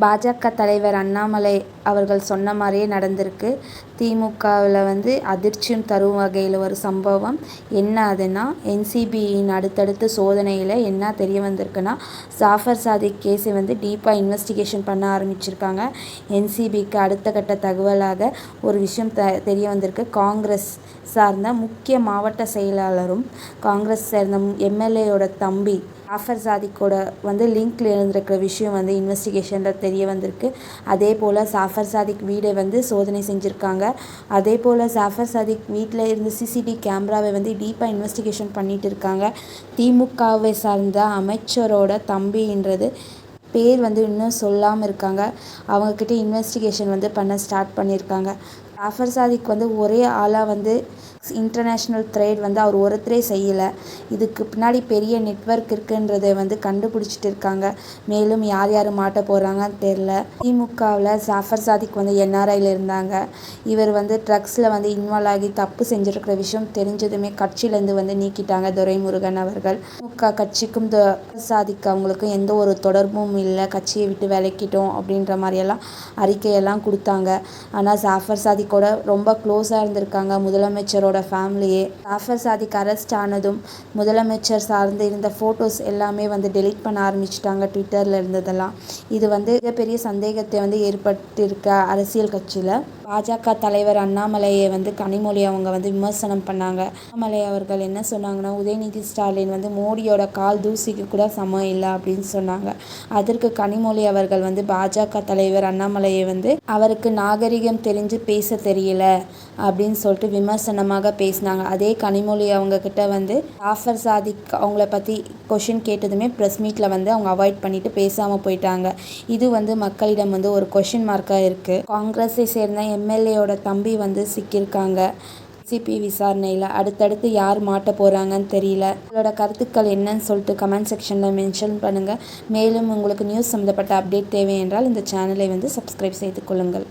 பாஜக தலைவர் அண்ணாமலை அவர்கள் சொன்ன மாதிரியே நடந்திருக்கு. திமுகவில் வந்து அதிர்ச்சியும் தரும் வகையில் ஒரு சம்பவம். என்ன அதுன்னா என்சிபியின் அடுத்தடுத்த சோதனையில் என்ன தெரிய வந்திருக்குன்னா ஜாஃபர் சாதிக் கேஸை வந்து டீப்பாக இன்வெஸ்டிகேஷன் பண்ண ஆரம்பிச்சிருக்காங்க. என்சிபிக்கு அடுத்த கட்ட தகவலாக ஒரு விஷயம் த தெரிய வந்திருக்கு. காங்கிரஸ் சார்ந்த முக்கிய மாவட்ட செயலாளரும் காங்கிரஸ் சேர்ந்த எம்எல்ஏயோட தம்பி ஜாஃபர் சாதிக்கோட வந்து லிங்க்ல இருந்திருக்கிற விஷயம் வந்து இன்வெஸ்டிகேஷனில் தெரிய வந்திருக்கு. அதே போல் ஜாஃபர் சாதிக் வீடை வந்து சோதனை செஞ்சுருக்காங்க. அதே போல் ஜாஃபர் சாதிக் வீட்டில் இருந்து சிசிடிவி கேமராவை வந்து டீப்பாக இன்வெஸ்டிகேஷன் பண்ணிட்டு இருக்காங்க. திமுகவை சார்ந்த அமைச்சரோட தம்பின்றது பேர் வந்து இன்னும் சொல்லாமல் இருக்காங்க. அவங்கக்கிட்ட இன்வெஸ்டிகேஷன் வந்து பண்ண ஸ்டார்ட் பண்ணியிருக்காங்க ஜாஃபர் சாதிக் வந்து ஒரே ஆளாக வந்து இன்டர்நேஷ்னல் த்ரேட் வந்து அவர் ஒருத்தரே செய்யலை. இதுக்கு பின்னாடி பெரிய நெட்வொர்க் இருக்குன்றதை வந்து கண்டுபிடிச்சிட்டு இருக்காங்க. மேலும் யார் யார் மாட்ட போகிறாங்கன்னு தெரில திமுகவில் ஜாஃபர் சாதிக் வந்து என்ஆர்ஐயில் இருந்தாங்க. இவர் வந்து ட்ரக்ஸில் வந்து இன்வால்வ் ஆகி தப்பு செஞ்சுருக்கிற விஷயம் தெரிஞ்சதுமே கட்சியிலேருந்து வந்து நீக்கிட்டாங்க துரைமுருகன் அவர்கள். திமுக கட்சிக்கும் சாதிக் அவங்களுக்கும் எந்த ஒரு தொடர்பும் இல்லை. கட்சியை விட்டு விலக்கிட்டோம் அப்படின்ற மாதிரியெல்லாம் அறிக்கையெல்லாம் கொடுத்தாங்க. ஆனால் ஜாஃபர் கூட ரொம்ப க்ளோஸாக இருந்திருக்காங்க. முதலமைச்சரோட ஃபேமிலியே ஜாஃபர் சாதிக் அரெஸ்ட் ஆனதும் முதலமைச்சர் சார்ந்து இருந்த ஃபோட்டோஸ் எல்லாமே வந்து டெலீட் பண்ண ஆரம்பிச்சிட்டாங்க ட்விட்டரில் இருந்ததெல்லாம். இது வந்து மிகப்பெரிய சந்தேகத்தை வந்து ஏற்பட்டிருக்க அரசியல் கட்சியில். பாஜக தலைவர் அண்ணாமலையை வந்து கனிமொழி அவங்க வந்து விமர்சனம் பண்ணாங்க. அண்ணாமலை அவர்கள் என்ன சொன்னாங்கன்னா உதயநிதி ஸ்டாலின் வந்து மோடியோட கால் தூசிக்கு கூட சமம் இல்லை அப்படின்னு சொன்னாங்க. அதற்கு கனிமொழி அவர்கள் வந்து பாஜக தலைவர் அண்ணாமலையை வந்து அவருக்கு நாகரிகம் தெரிஞ்சு பேச தெரியல அப்படின்னு சொல்லிட்டு விமர்சனமாக பேசினாங்க. அதே கனிமொழி அவங்கக்கிட்ட வந்து ஆஃபர் சாதிக் அவங்கள பற்றி கொஷின் கேட்டதுமே ப்ரெஸ் மீட்டில் வந்து அவங்க அவாய்ட் பண்ணிட்டு பேசாமல் போயிட்டாங்க. இது வந்து மக்களிடம் வந்து ஒரு கொஷின் மார்க்காக இருக்குது காங்கிரஸை சேர்ந்த எம்எல்ஏயோட தம்பி வந்து சிக்கியிருக்காங்க. சிபி விசாரணையில் அடுத்தடுத்து யார் மாட்ட போகிறாங்கன்னு தெரியல. உங்களோட கருத்துக்கள் என்னன்னு சொல்லிட்டு கமெண்ட் செக்ஷனில் மென்ஷன் பண்ணுங்கள் மேலும் உங்களுக்கு நியூஸ் சம்மந்தப்பட்ட அப்டேட் தேவை என்றால் இந்த சேனலை வந்து சப்ஸ்கிரைப் செய்து கொள்ளுங்கள்.